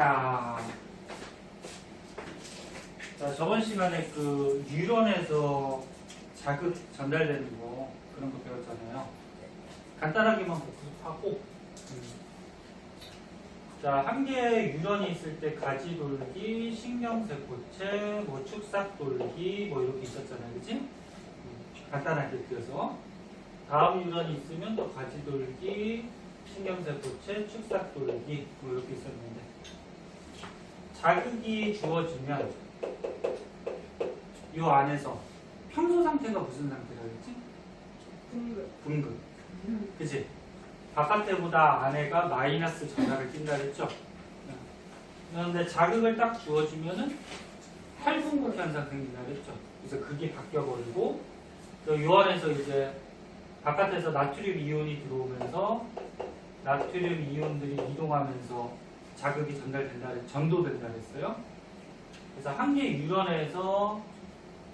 자, 자 저번 시간에 그 뉴런에서 자극 전달되는 거 그런 거 배웠잖아요. 간단하게만 복습하고 음. 자, 한 개의 유런이 있을 때 가지 돌기, 신경세포체, 뭐 축삭 돌기 뭐 이렇게 있었잖아요. 그치? 음, 간단하게 그려서 다음 유런이 있으면 또 가지 돌기, 신경세포체, 축삭 돌기 뭐 이렇게 있었는데 자극이 주어지면 이 안에서 평소 상태가 무슨 상태라 그랬지? 분급. 분급. 그치? 바깥에보다 안에가 마이너스 전압을 띈다 그랬죠? 네. 그런데 자극을 딱 주어주면은 탈분급 현상 생긴다 그랬죠? 그래서 그게 바뀌어버리고 또 요안에서 이제 바깥에서 나트륨 이온이 들어오면서 나트륨 이온들이 이동하면서 자극이 전달된다 전도된다 그랬어요? 그래서 한 개의 유런에서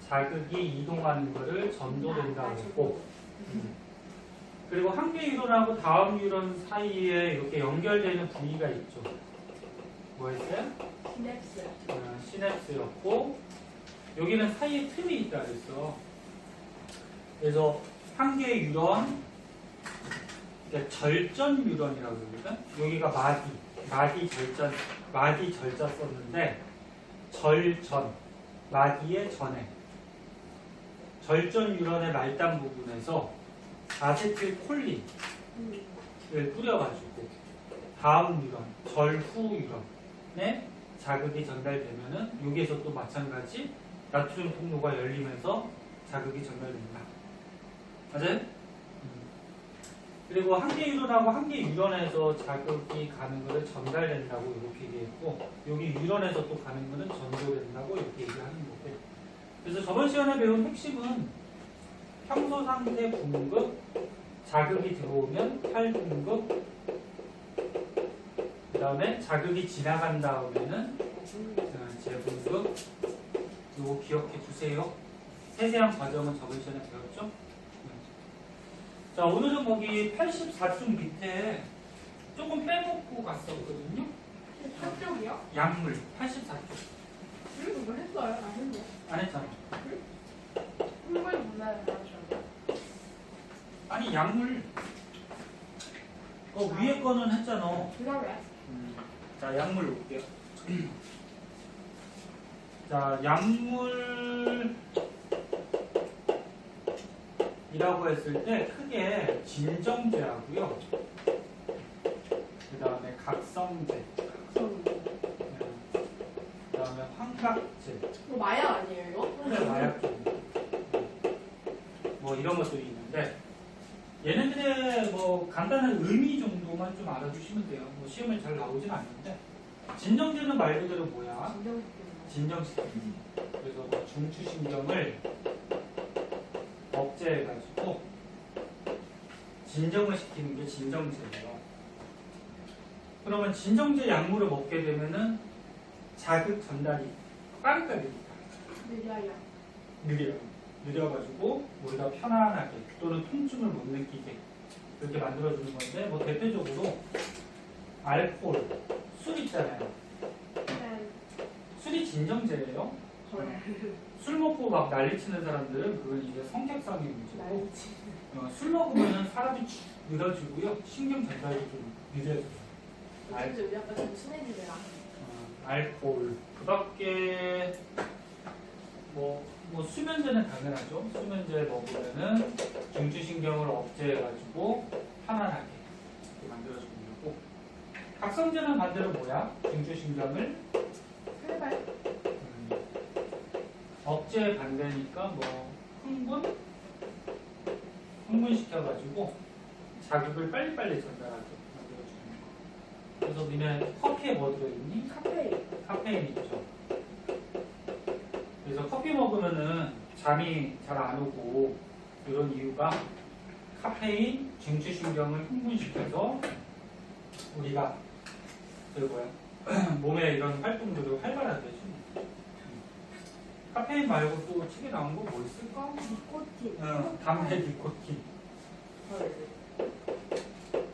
자극이 이동하는 거를 전도된다 그랬고 그리고 한 개 유런하고 다음 유런 사이에 이렇게 연결되는 부위가 있죠. 뭐였어요? 시냅스. 어, 시냅스였고 여기는 사이에 틈이 있다 그랬어. 그래서 한 개의 유런, 절전 유런이라고 그러거든. 여기가 마디, 마디 절전, 마디 절자 썼는데 절전, 마디의 전에 절전 유런의 말단 부분에서 아세틸 콜린 을 뿌려가지고 다음 유런, 절후 유런에 자극이 전달되면은 여기에서 또 마찬가지 나트륨 통로가 열리면서 자극이 전달됩니다. 맞아요? 음. 그리고 한 개 유런하고 한 개 유런에서 자극이 가는 거를 전달된다고 이렇게 얘기했고 여기 유런에서 또 가는 거는 전도된다고 이렇게 얘기하는 거고 그래서 저번 시간에 배운 핵심은 평소 상태 분급 자극이 들어오면 탈분급 그 다음에 자극이 지나간 다음에는 어, 재분급 요거 기억해 주세요 세세한 과정은 저번 시간에 배웠죠? 네. 자 오늘은 거기 84쪽 밑에 조금 빼먹고 갔었거든요 한쪽이요? 약물 84쪽 응? 이거 했어요? 안 했네. 안 했잖아 문화를 알아줘요. 아니 약물 어 위에 거는 했잖아 그다음에 자, 약물 볼게요. 자, 약물 이라고 했을 때 크게 진정제하고요. 그 다음에 각성제, 각성. 그 다음에 환각제, 이거 마약 아니에요 이거? 네, 마약제. 뭐 이런 것들이 있는데 얘네들의 뭐 간단한 의미 정도만 좀 알아주시면 돼요. 뭐 시험에 잘 나오진 않는데 진정제는 말 그대로 뭐야? 진정시키는 진정시키기. 그래서 뭐 중추신경을 억제해가지고 진정을 시키는 게 진정제예요. 그러면 진정제 약물을 먹게 되면은 자극 전달이 빠르게 됩니다. 거. 느려요. 느려요. 느려가지고 우리가 편안하게 또는 통증을 못 느끼게 그렇게 만들어주는 건데 뭐 대표적으로 알코올, 술 있잖아요. 네. 술이 진정제예요. 술 먹고 막 난리치는 사람들은 그건 이제 성격상의 문제고. 어, 술 먹으면 사람이 축 늘어지고요. 신경 전달이 좀 느려져요. 알, 우리 아까 좀 친해지더라. 어, 알코올. 그 밖에 뭐, 뭐 수면제는 당연하죠. 수면제 먹으면은 중추신경을 억제해가지고 편안하게 만들어주는 거고. 각성제는 반대로 뭐야? 중추신경을? 팔발. 음, 억제 반대니까 뭐 흥분 흥분시켜가지고 자극을 빨리빨리 전달하게 만들어주는 거. 그래서 니네 커피에 뭐 들어있니? 카페인. 카페인 있죠. 그래서 커피 먹으면은 잠이 잘 안 오고 이런 이유가 카페인 중추신경을 흥분시켜서 우리가 그 뭐야 몸의 이런 활동들을 활발하게 거죠. 카페인 말고 또 책에 나온 거 뭐 있을까? 니코틴. 어, 담배 니코틴. 헐.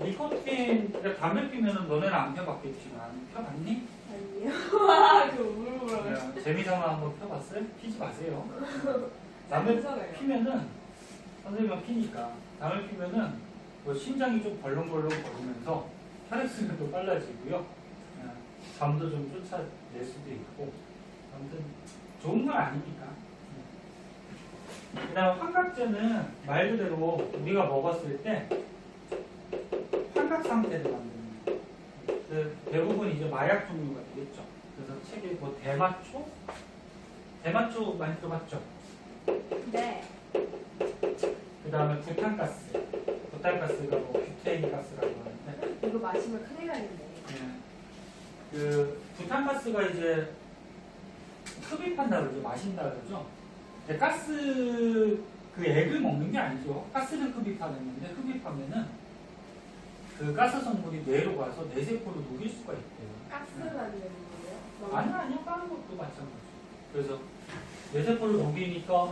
니코틴, 그러니까 담배 피면은 너네는 안 펴봤겠지만 펴봤니? 아니에요. 와, 그 물어보라고. 그냥 재미삼아 한번 펴봤어요? 피지 마세요. 괜찮아요. 피면은 선생님은 피니까 담을 피면은 뭐 심장이 좀 벌렁벌렁 거리면서 혈액 순환도 빨라지고요. 어, 잠도 좀 쫓아낼 수도 있고 아무튼 좋은 건 아니니까. 그다음 환각제는 말 그대로 우리가 먹었을 때 환각 상태를 만드는. 그 대부분 이제 마약 종류가 되겠죠. 그래서 책에 뭐 대마초, 대마초 많이 들어봤죠. 네. 그 다음에 부탄가스. 부탄가스가 뭐 뷰테인 가스라고 하는데, 이거 마시면 큰일 나겠네. 예. 그 부탄가스가 이제 흡입한다 그러죠. 마신다 그러죠. 근데 가스 그 액을 먹는 게 아니죠. 가스를 흡입하는 건데 흡입하면은 그 가스 성분이 뇌로 가서 뇌 세포를 녹일 수가 있대요. 가스 만드는 거예요? 아니요, 아니요. 다른 것도 마찬가지. 그래서 뇌 세포를 녹이니까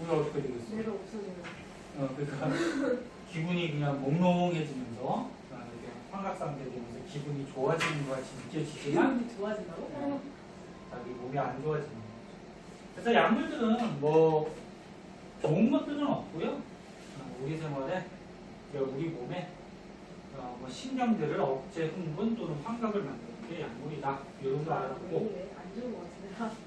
우리가 어떻게 되겠어요? 뇌가 없어지는. 어, 그러니까 기분이 그냥 몽롱해지면서 어, 환각상태 되면서 기분이 좋아지는 것 같이 느껴지지만 기분이 좋아진다고? 자기 몸이 안 좋아지는 거죠. 그래서 약물들은 뭐 좋은 것들은 없고요. 어, 우리 생활에 우리 몸에 어, 뭐 신경들을 억제, 흥분 또는 환각을 만드는 게 약물이다. 이런 거 아, 알았고 거 같은데.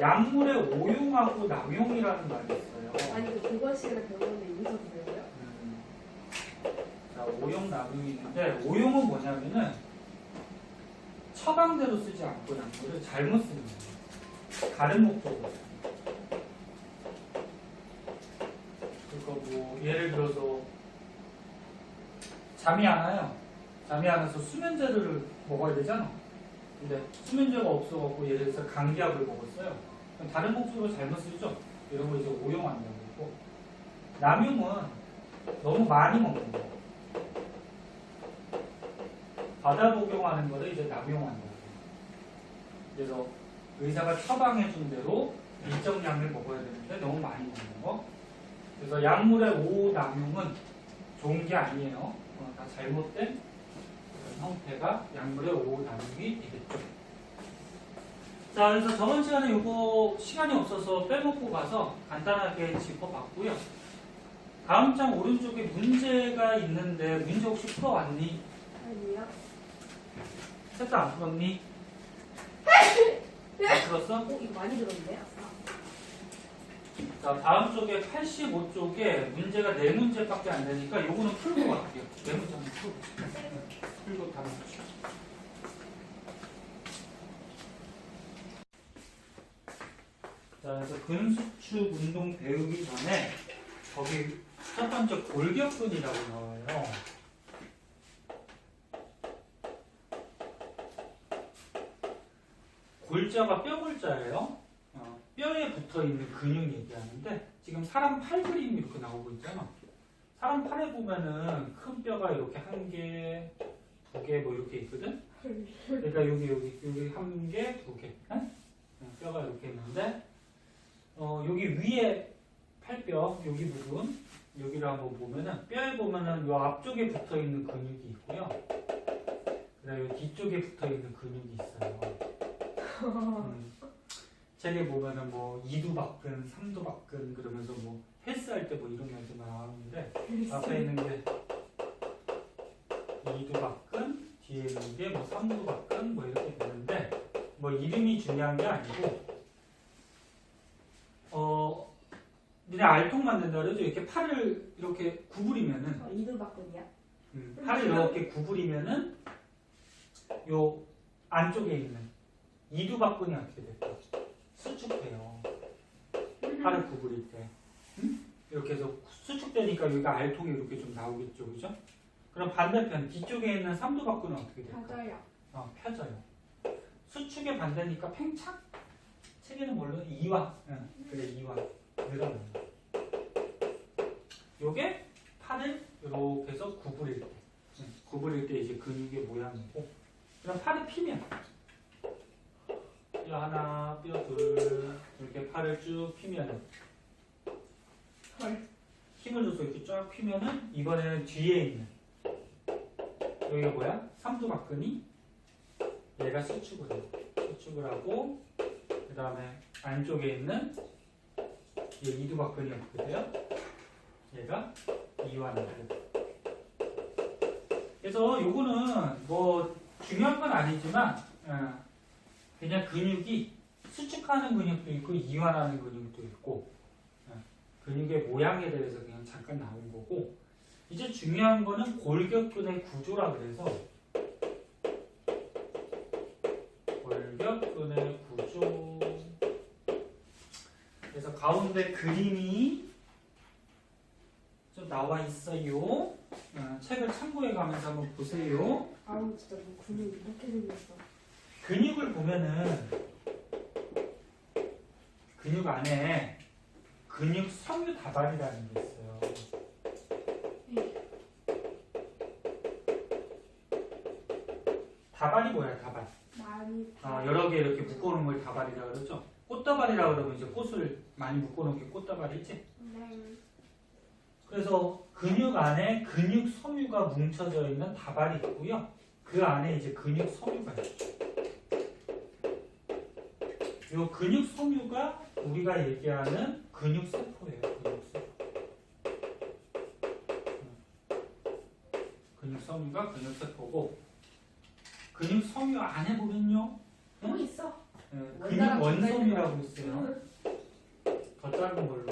약물의 오용하고 남용이라는 말이 있어요. 아니, 그 국어 시간에 배웠는데 여기서 배워요? 음. 자, 오용 남용이 있는데 오용은 뭐냐면은 처방대로 쓰지 않고 약물을 잘못 쓰는 거예요. 다른 목적으로. 그러니까 뭐 예를 들어서 잠이 안 와요. 잠이 안 와서 수면제를 먹어야 되잖아. 근데 수면제가 없어갖고 예를 들어서 감기약을 먹었어요. 그럼 다른 목적으로 잘못 쓰죠. 이런 거 이제 오용한다고 그러고 남용은 너무 많이 먹는 거. 받아 복용하는 거를 이제 거예요. 그래서 의사가 처방해 준 대로 일정량을 먹어야 되는데 너무 많이 먹는 거. 그래서 약물의 오남용은 좋은 게 아니에요. 어, 다 잘못된 형태가 약물의 오남용이 되겠죠. 자, 그래서 저번 시간에 이거 시간이 없어서 빼먹고 가서 간단하게 짚어봤고요. 다음 장 오른쪽에 문제가 있는데 문제 혹시 풀어왔니? 아니요. 책도 안 풀었니? 안 풀었어? 어, 이거 많이 들었는데? 자, 다음 쪽에 85쪽에 문제가 네 문제밖에 안 되니까 요거는 풀고 갈게요. 네 문제는 풀고. 풀고 다음 주. 자, 그래서 근수축 운동 배우기 전에 거기 첫 번째 골격근이라고 나와요. 골자가 뼈 골자예요. 어, 뼈에 붙어 있는 근육 얘기하는데 지금 사람 팔 그림이 이렇게 나오고 있잖아. 사람 팔에 보면은 큰 뼈가 이렇게 한 개, 두 개 뭐 이렇게 있거든. 그러니까 여기 여기 여기 한 개, 두 개, 응? 어, 뼈가 이렇게 있는데 어, 여기 위에 팔뼈 여기 부분 여기를 한번 보면은 뼈에 보면은 요 앞쪽에 붙어 있는 근육이 있고요. 그다음에 요 뒤쪽에 붙어 있는 근육이 있어요. 음, 책에 보면은 뭐 이두박근, 삼두박근 그러면서 뭐 헬스할 때 뭐 이런 말들 나오는데 앞에 있는 게 이두박근, 뒤에 있는 게뭐 삼두박근 뭐 이렇게 되는데 뭐 이름이 중요한 게 아니고 어 니네 알통 만든다 그러죠? 이렇게 팔을 이렇게 구부리면은 어, 이두박근이야? 음, 팔을 이렇게 구부리면은 요 안쪽에 있는 이두박근이 어떻게 될까? 수축돼요. 팔을 구부릴 때. 음? 이렇게 해서 수축되니까 여기가 알통이 이렇게 좀 나오겠죠. 그죠? 그럼 반대편 뒤쪽에 있는 삼두박근은 어떻게 될까? 맞아요. 어, 펴져요. 수축의 반대니까 팽창? 책에는 뭘로? 이완. 응, 그래, 이완. 늘어나요. 요게 팔을 이렇게 해서 구부릴 때. 응, 구부릴 때 이제 근육의 모양이고. 그럼 팔을 피면. 뼈 하나, 뼈 둘. 이렇게 팔을 쭉 피면은. 헐. 힘을 줘서 이렇게 쫙 피면은 이번에는 뒤에 있는. 여기가 뭐야? 삼두박근이 얘가 수축을 해요. 수축을 하고 그 다음에 안쪽에 있는 얘 이두박근이 어떻게 돼요? 얘가 이완을 해요. 그래서 요거는 뭐 중요한 건 아니지만 어, 그냥 근육이 수축하는 근육도 있고 이완하는 근육도 있고 어, 근육의 모양에 대해서 그냥 잠깐 나온 거고 이제 중요한 거는 골격근의 구조라 그래서 골격근의 구조 그래서 가운데 그림이 좀 나와 있어요. 어, 책을 참고해 가면서 한번 보세요. 아우 진짜 뭐 근육 이렇게 생겼어. 근육을 보면은 근육 안에 근육 섬유 다발이라는 게 있어요. 다발이 뭐야, 다발? 많이 어, 여러 개 이렇게 묶어놓은 걸 다발이라 그러죠. 꽃다발이라 그러면 이제 꽃을 많이 묶어놓은 게 꽃다발이지. 네. 그래서 근육 안에 근육 섬유가 뭉쳐져 있는 다발이 있고요. 그 안에 이제 근육 섬유가 있죠. 이 근육 섬유가 우리가 얘기하는 근육 세포예요. 근육 세포. 근육 섬유가 근육 세포고 근육 섬유 안에 보면요. 뭐 있어? 예, 근육 원자랑 원섬이라고 있어요. 더 짧은 걸로.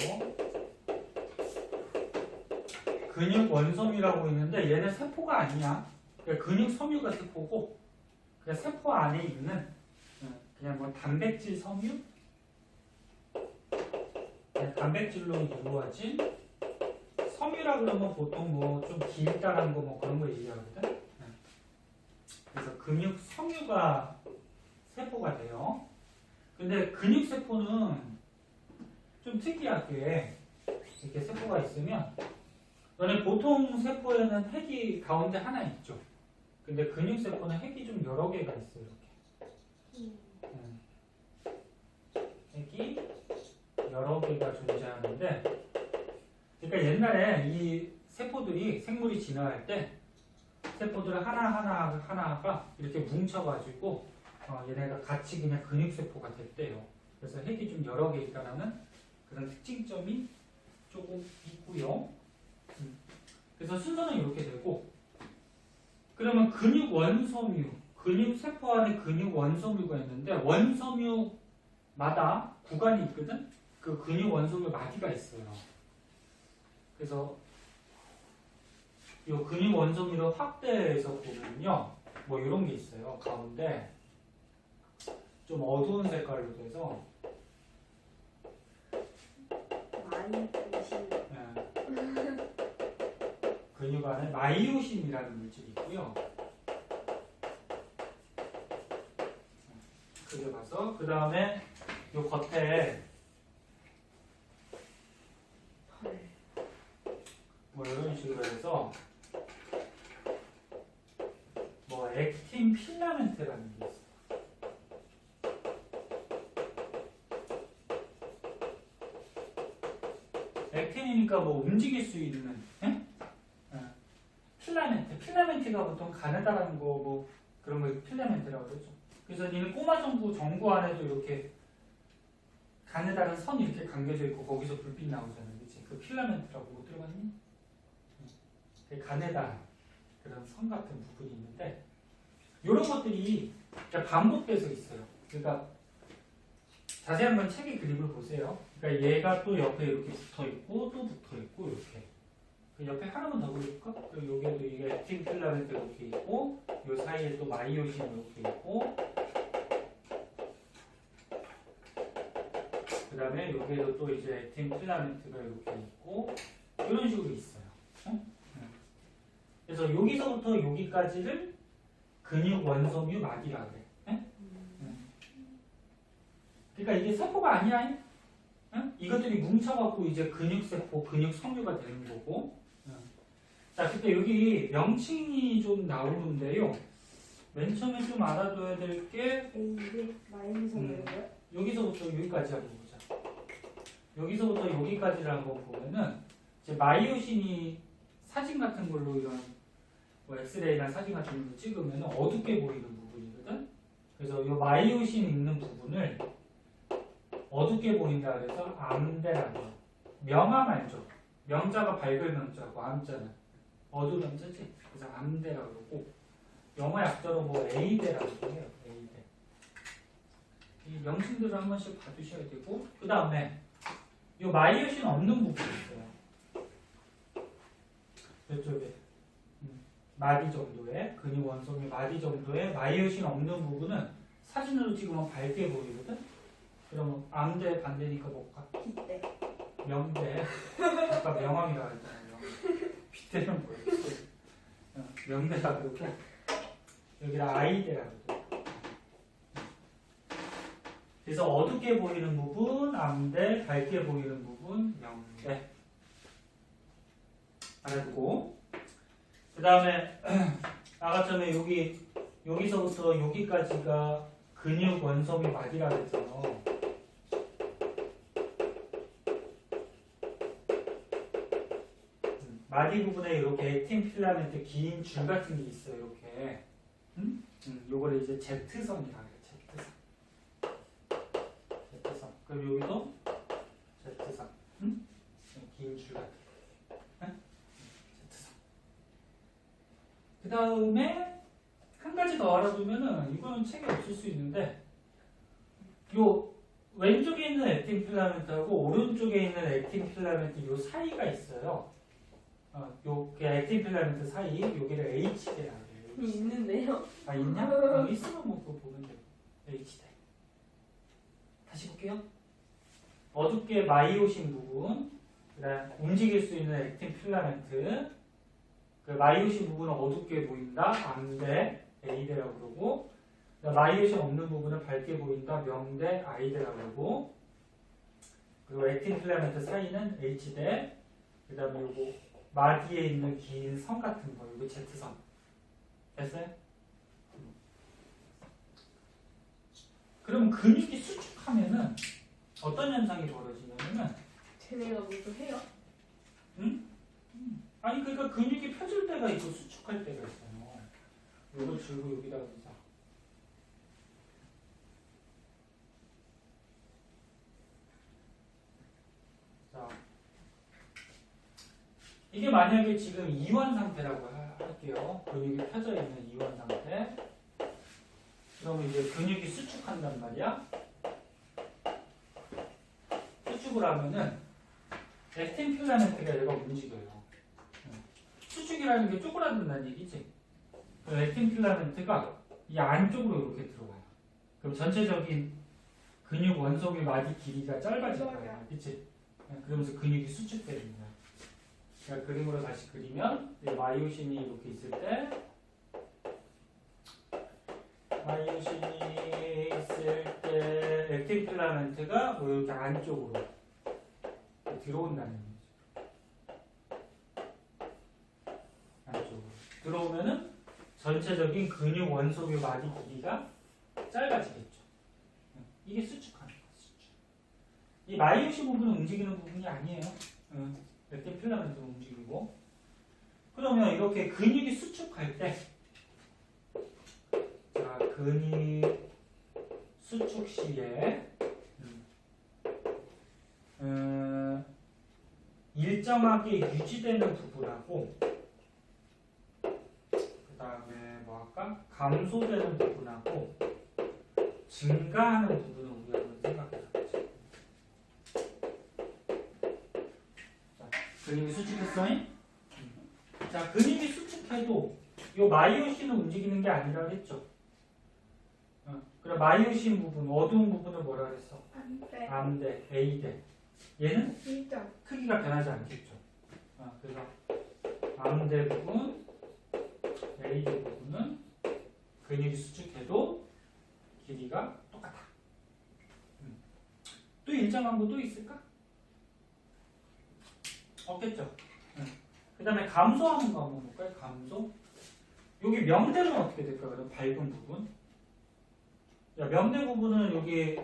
근육 원섬이라고 있는데 얘는 세포가 아니야. 그러니까 근육 섬유가 세포고, 그 세포 안에 있는 어, 그냥 뭐 단백질 섬유, 단백질로 이루어진 섬유라 그러면 보통 뭐 좀 길다란 거 뭐 그런 거 얘기하거든. 네. 그래서 근육 섬유가 세포가 돼요. 근데 근육 세포는 좀 특이하게 이렇게 세포가 있으면 너네 보통 세포에는 핵이 가운데 하나 있죠. 근데 근육 세포는 핵이 좀 여러 개가 있어요. 이렇게. 음. 핵이 여러 개가 존재하는데 그러니까 옛날에 이 세포들이 생물이 진화할 때 세포들 하나하나 하나가 이렇게 뭉쳐가지고 어, 얘네가 같이 그냥 근육세포가 됐대요. 그래서 핵이 좀 여러 개 있다라는 그런 특징점이 조금 있고요. 음. 그래서 순서는 이렇게 되고, 그러면 근육 원섬유, 근육 세포 안에 근육 원섬유가 있는데 원섬유마다 구간이 있거든. 그 근육 원섬유 마디가 있어요. 그래서 이 근육 원섬유를 확대해서 보면요, 뭐 이런 게 있어요. 가운데 좀 어두운 색깔로 돼서 많이 드신 예. 근육 안에 마이오신이라는 물질이 있고요. 그게 봐서 그 다음에 요 겉에 헐. 뭐 이런 식으로 해서 뭐 액틴 필라멘트라는 게 있어요. 액틴이니까 뭐 움직일 수 있는 예? 어. 필라멘트 필라멘트가 보통 가느다란 거뭐 그런 걸 필라멘트라고 그러죠. 그래서 니는 꼬마 전구 전구 안에도 이렇게 가느다란 선이 이렇게 감겨져 있고 거기서 불빛 나오잖아, 그렇지? 그 필라멘트라고 못 들어봤니? 그 가네다 그런 선 같은 부분이 있는데 이런 것들이 반복돼서 있어요. 그러니까 자세한 건 책의 그림을 보세요. 그러니까 얘가 또 옆에 이렇게 붙어 있고 또 붙어 있고 이렇게. 그 옆에 하나만 더 그릴까? 그 여기에도 이게 액틴 필라멘트 이렇게 있고 요 사이에 또 마이오신 이렇게 있고 그 다음에 여기에도 또 이제 액틴 필라멘트가 이렇게 있고 이런 식으로 있어요. 그래서 여기서부터 여기까지를 근육 원섬유 막이라 그래. 응? 그러니까 이게 세포가 아니야. 응? 이것들이 뭉쳐갖고 이제 근육 세포, 근육 섬유가 되는 거고. 응. 자, 그때 여기 명칭이 좀 나오는데요. 맨 처음에 좀 알아둬야 될게 A인데 마이너스 음. 거예요? 여기서부터 여기까지 한번 보자. 여기서부터 여기까지를 한번 보면은 이제 마이오신이 사진 같은 걸로 이런 뭐 엑스레이나 사진 같은 걸로 찍으면 어둡게 보이는 부분이거든. 그래서 이 마이오신 있는 부분을 어둡게 보인다 그래서 암대라고. 명암 알죠? 명자가 밝을 명자고 암자는 어두운 명자지. 그래서 암대라고 그러고 영어 약자로 뭐 A대라고 해요. A대. 이 명칭들을 한 번씩 봐두셔야 되고 그 다음에 이 마이오신 없는 부분이 있어요. 이쪽에 음, 마디 정도의 근육 원성의 마디 정도의 마이오신 없는 부분은 사진으로 찍으면 밝게 보이거든. 그러면 암대 반대니까 뭘까? 빗대. 명대. 아까 명함이라고 했잖아 요. 빗대는 뭐였지? 어, 명대라 그러고 여기다 아이대라고 그래. 그래서 어둡게 보이는 부분 암대, 밝게 보이는 부분 명대. 알아두고 그 다음에 아까 전에 여기 여기서부터 여기까지가 근육 원섬이 마디라 그랬잖아. 음, 마디 부분에 이렇게 액틴 필라멘트 긴 줄 같은 게 있어요. 이렇게. 음? 음, 요거를 이제 Z선이라 그래. Z선. Z선. 그럼 여기도 Z선. 음? 긴줄 같은. 응? Z선. 그 다음에 한 가지 더 알아두면은 이거는 책에 없을 수 있는데 요 왼쪽에 있는 액틴 필라멘트하고 오른쪽에 있는 액틴 필라멘트 요 사이가 있어요. 어, 요그 액틴 필라멘트 사이 여기를 H대라고 해요. 있는데요. 아 있냐? 어, 있으면 뭐 그거 보면 돼요. H대. 다시 볼게요. 어둡게 마이오신 부분, 그다음 움직일 수 있는 액틴 필라멘트. 그 마이오신 부분은 어둡게 보인다. 암대, A대라고 그러고 그다음 마이오신 없는 부분은 밝게 보인다. 명대, I대라고 그러고 그리고 액틴 필라멘트 사이는 H대. 그다음에 요거 마디에 있는 긴 선 같은 거, 이거 Z선. 됐어요? 그럼 근육이 수축하면은 어떤 현상이 벌어지냐면은 쟤네가 뭐도 해요? 아니 그러니까 근육이 펴질 때가 있고 수축할 때가 있어요. 요걸 줄고 여기다 놓자. 자, 이게 만약에 지금 이완 상태라고 하- 할게요. 근육이 펴져 있는 이완 상태. 그러면 이제 근육이 수축한단 말이야. 수축을 하면은 액틴 필라멘트가 얘가 움직여요. 수축이라는 게 쪼그라든다는 얘기지. 그 액틴 필라멘트가 이 안쪽으로 이렇게 들어와요. 그럼 전체적인 근육 원속의 마디 길이가 짧아질 거야. 그치? 네, 그러면서 근육이 수축되는 거야. 그러니까 그림으로 다시 그리면 이 마이오신이 이렇게 있을 때 마이오신이 있을 때 액틴 필라멘트가 뭐 이렇게 안쪽으로 들어온다는 얘기죠. 안쪽으로 들어오면은 전체적인 근육 원속의 마디 길이가 짧아지겠죠. 응, 이게 수축하는 거야, 수축. 이 마이오시 부분은 움직이는 부분이 아니에요. 응, 액틴 필라멘트 움직이고. 그러면 이렇게 근육이 수축할 때, 자, 근육 수축 시에, 음, 음, 일정하게 유지되는 부분하고 그 다음에 뭐 할까? 감소되는 부분하고 증가하는 부분을 우리가 생각해 보자. 자, 근육이 수축했어? 자, 근육이 수축해도 이 마이오신은 움직이는 게 아니라 그랬죠. 어, 그럼 마이오신 부분, 어두운 부분을 뭐라 그랬어? 안돼. 암대, A대. 얘는 일정. 크기가 변하지 않겠죠. 아, 그래서 암대 부분, A대 부분은 근육이 수축해도 길이가 똑같아. 음. 또 일정한 거 또 있을까? 없겠죠. 그 다음에 감소하는 거 한번 볼까요? 감소. 여기 명대는 어떻게 될까? 그럼 밝은 부분. 야, 명대 부분은 여기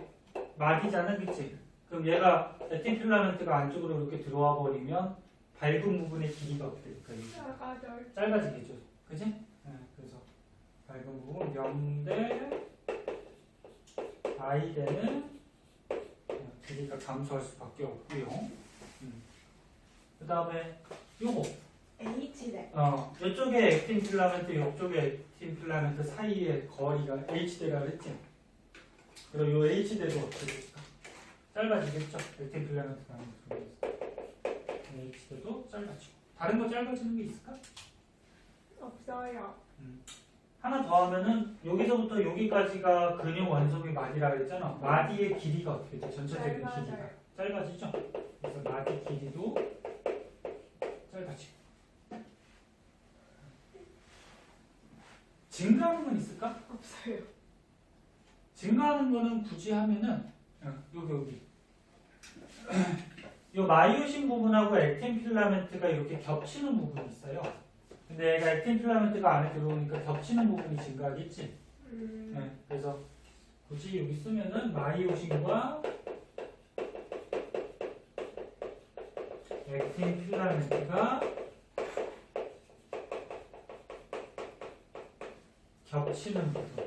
마디잖아, 그치? 그럼 얘가 액틴 필라멘트가 안쪽으로 이렇게 들어와 버리면 밝은 부분의 길이가 어떻게 될까요? 짧아지겠죠. 그지? 네, 그래서 밝은 부분 명대 i대는 길이가 감소할 수밖에 없고요. 음. 그 다음에 요거 H대. 어 이쪽에 액틴 필라멘트 이쪽에 액틴 필라멘트 사이의 거리가 h대라 그랬지. 그럼 요 h대도 어떻게 될까? 짧아지겠죠. 액틴 필라멘트가 h대도 짧아지고 다른 거 짧아지는 게 있을까? 없어요. 하나 더 하면은 여기서부터 여기까지가 근육 원소미 마디라 그랬잖아. 마디의 길이가 어떻게 돼? 전체적인. 길이가 짧아지죠. 그래서 마디 길이도 짧아지고. 증가하는 건 있을까? 없어요. 증가하는 거는 굳이 하면은 어, 여기 여기 이 마이오신 부분하고 액틴 필라멘트가 이렇게 겹치는 부분이 있어요. 근데 얘가 액틴 필라멘트가 안에 들어오니까 겹치는 부분이 증가하겠지. 음, 네, 그래서 굳이 여기 쓰면은 마이오신과 액틴 필라멘트가 겹치는 부분.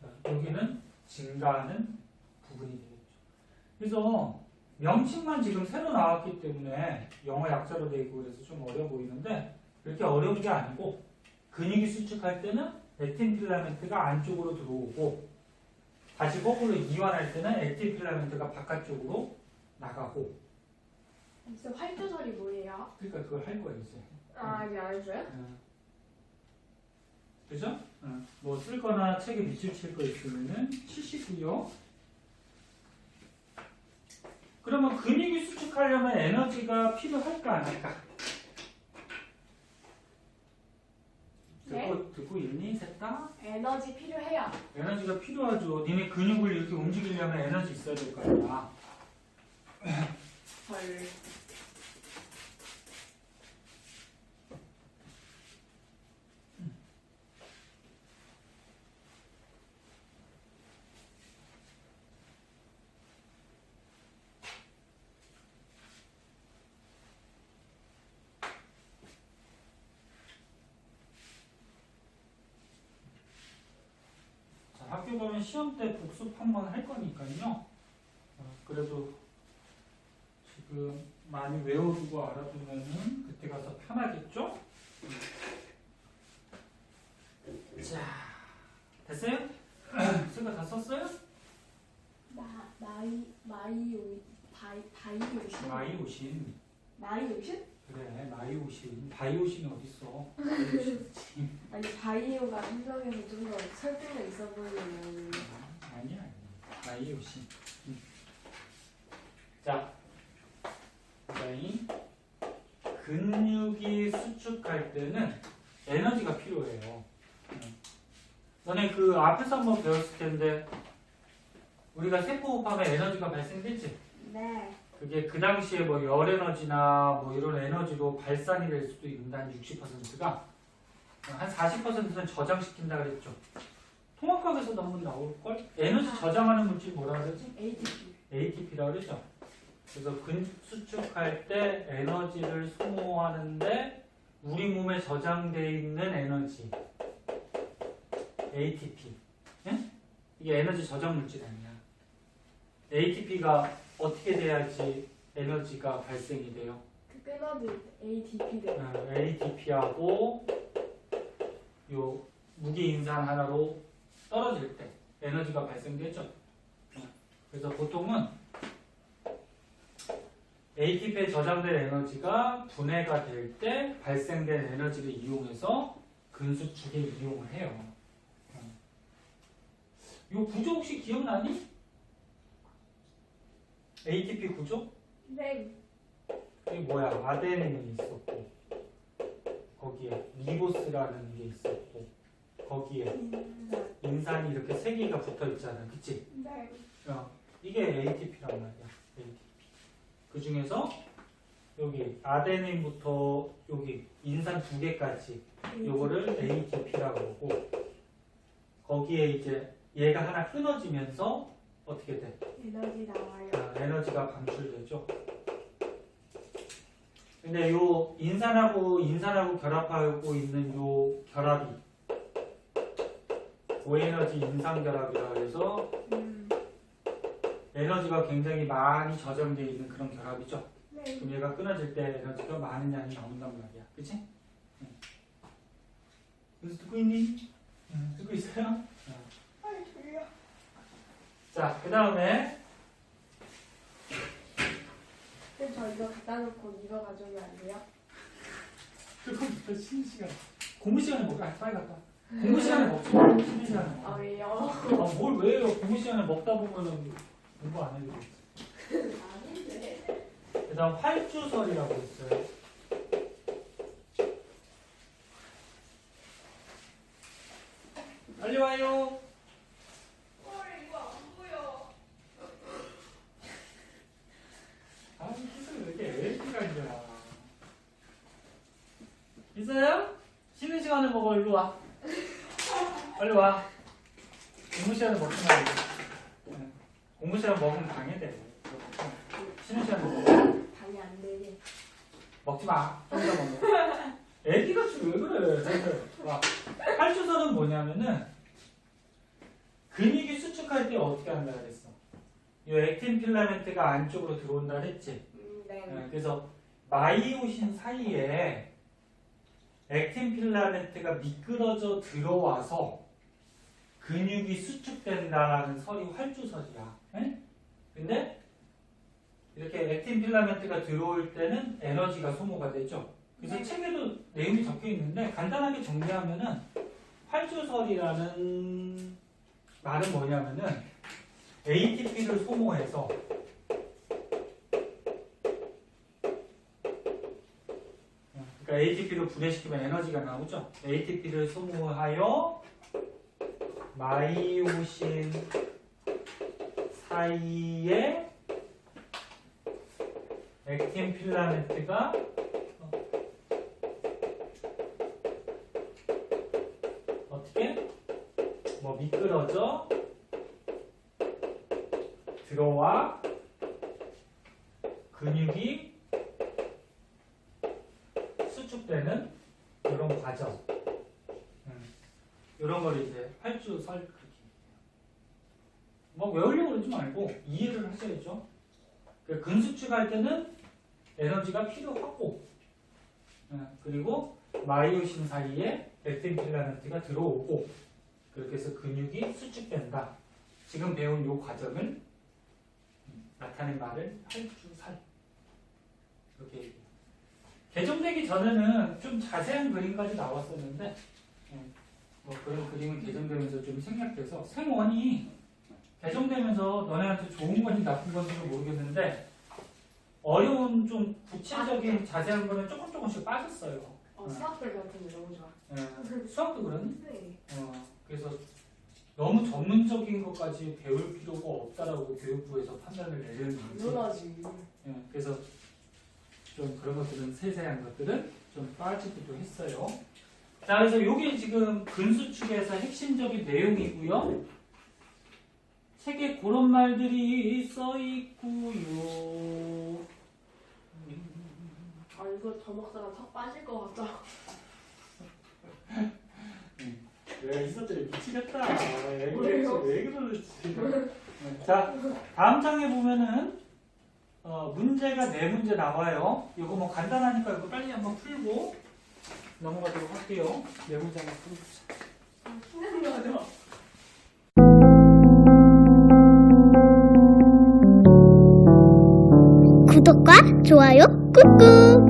자, 여기는 증가하는 부분이 되겠죠. 그래서 명칭만 지금 새로 나왔기 때문에 영어 약자로 돼 있고 그래서 좀 어려 보이는데 그렇게 어려운 게 아니고 근육이 수축할 때는 액틴 필라멘트가 안쪽으로 들어오고 다시 거꾸로 이완할 때는 액틴 필라멘트가 바깥쪽으로 나가고 진짜 활조절이 뭐예요? 그러니까 그걸 할 거예요 이제 아, 이제 알았어요? 어. 그죠? 뭐 쓸거나 책에 밑줄 칠 거 있으면은 치시고요 그러면 근육이 수축하려면 에너지가 필요할까 안 할까? 네. 듣고, 듣고 셋다? 에너지 필요해요. 에너지가 필요하죠. 니네 근육을 이렇게 움직이려면 에너지 있어야 될거 아니야. 헐. 시험 때 복습 한번 할 거니까요. 어, 그래도 지금 많이 외워두고 알아두면은 그때 가서 편하겠죠? 자, 됐어요? 쓰가 다 썼어요? 마, 마이, 마이 오, 바이, 바이 오신? 마이 오신. 마이 오신? 그래, 마이오신. 바이오신이 어딨어? 아니, 바이오가 한정에서 좀 더 설득력 있어 보이는. 아니야, 아니야. 마이오신. 음. 자, 그다음 근육이 수축할 때는 에너지가 필요해요. 음. 너네 그 앞에서 한번 배웠을 텐데 우리가 세포호흡하면 에너지가 발생되지? 네. 그게 그 당시에 뭐 열 에너지나 뭐 이런 에너지로 발산이 될 수도 있는데 한 60%가 한 40%는 저장시킨다 그랬죠. 통합학에서도 한번 나올걸? 에너지 저장하는 물질 뭐라 그러지? ATP. ATP라고 그러죠. 그래서 근 수축할 때 에너지를 소모하는데 우리 몸에 저장되어 있는 에너지 ATP. 예? 이게 에너지 저장 물질 아니야. ATP가 어떻게 돼야지 에너지가 발생이 돼요? 그 끊어질 때 ATP 돼. 어, ATP하고 요 무게 인산 하나로 떨어질 때 에너지가 발생되죠. 어, 그래서 보통은 ATP에 저장된 에너지가 분해가 될 때 발생된 에너지를 이용해서 근수축에 이용을 해요. 어. 요 구조 혹시 기억나니? ATP 구조? 네. 이게 뭐야? 아데닌이 있었고 거기에 리보스라는 게 있었고 거기에 음, 인산이 이렇게 세 개가 붙어 있잖아, 그치? 네. 어, 이게 ATP란 말이야. ATP. 그 중에서 여기 아데닌부터 여기 인산 두 개까지 요거를 ATP라고 하고 거기에 이제 얘가 하나 끊어지면서 어떻게 돼? 에너지 나와요. 아, 에너지가 방출되죠. 근데 요 인산하고 인산하고 결합하고 있는 요 결합이 고에너지 인상결합이라 해서 음. 에너지가 굉장히 많이 저장되어 있는 그런 결합이죠. 네. 그럼 얘가 끊어질 때 에너지가 많은 양이 나온단 말이야. 그치? 응. 그래서 듣고 있니? 응, 듣고 있어요? 응. 졸려. 자, 그 다음에 근데 저 이거 갖다 놓고 이거 가져오면 안 돼요? 조금부터 쉬는 시간. 공부 시간에 먹자. 빨리 갔다. 공부 시간에 먹지 마. 쉬는 시간에. 아 아, 왜요? 뭘 왜요? 공부 시간에 먹다 보면은 공부 안 해도 돼. 아닌데. 그 다음 활주설이라고 있어요. 빨리 와요. 아, 무슨 왜 이렇게 애기가 있냐. 있어요? 쉬는 시간에 먹어, 일로 와. 빨리 와. 공부 시간에 먹지 말고. 응. 공부 시간에 먹으면 방해돼. 쉬는 시간에 먹어. 방이 안 되게. 먹지 마. 혼자 먹어. 애기같이 왜 그래? 쟤들. 와. 활주설은 뭐냐면은 근육이 수축할 때 어떻게 한다 그랬어? 이 액틴 필라멘트가 안쪽으로 들어온다 그랬지? 음, 네. 네, 그래서 마이오신 사이에 액틴 필라멘트가 미끄러져 들어와서 근육이 수축된다는 설이 활주설이야. 네? 근데 이렇게 액틴 필라멘트가 들어올 때는 에너지가 소모가 되죠. 그래서 네. 책에도 내용이 적혀 있는데 간단하게 정리하면은 활주설이라는 말은 뭐냐면은 ATP를 소모해서 그러니까 ATP를 분해시키면 에너지가 나오죠. ATP를 소모하여 마이오신 사이에 액틴 필라멘트가 어, 떻게 뭐 미끄러져? 들어와? 근육이 수축되는 이런 과정. 이런 걸 이제 활주 설 그렇게. 뭐 외우려고 그러지 말고 이해를 하셔야죠. 그 근수축할 때는 에너지가 필요하고, 예, 그리고 마이오신 사이에 액틴 필라멘트가 들어오고, 그렇게 해서 근육이 수축된다. 지금 배운 이 과정을 음, 나타낸 말을 활주살 이렇게 얘기해요. 개정되기 전에는 좀 자세한 그림까지 나왔었는데 음, 뭐 그런 그림은 개정되면서 좀 생략돼서 생원이 개정되면서 너네한테 좋은 건지 나쁜 건지는 모르겠는데 어려운 좀 구체적인 자세한 거는 조금 조금씩 빠졌어요. 어, 수학들 같은 거 너무 좋아. 예, 수학도 그러니? 네. 어, 그래서 너무 전문적인 것까지 배울 필요가 없다라고 교육부에서 판단을 내리는 거지. 당연하지. 예, 그래서 좀 그런 것들은 세세한 것들은 좀 빠지기도 했어요. 자, 그래서 이게 지금 근수축에서 핵심적인 내용이고요. 책에 그런 말들이 써 있고요. 아 이거 더 먹다가 턱 빠질 것 같다. 내가 있었더니 미치겠다. 왜? 그랬지? 왜 그러지? 자, 다음 장에 보면은 어, 문제가 네 문제 나와요. 이거 뭐 간단하니까 이거 빨리 한번 풀고 넘어가도록 할게요. 네 문제 한번 풀어보자. 신나는 거죠? 구독과 좋아요 꾹꾹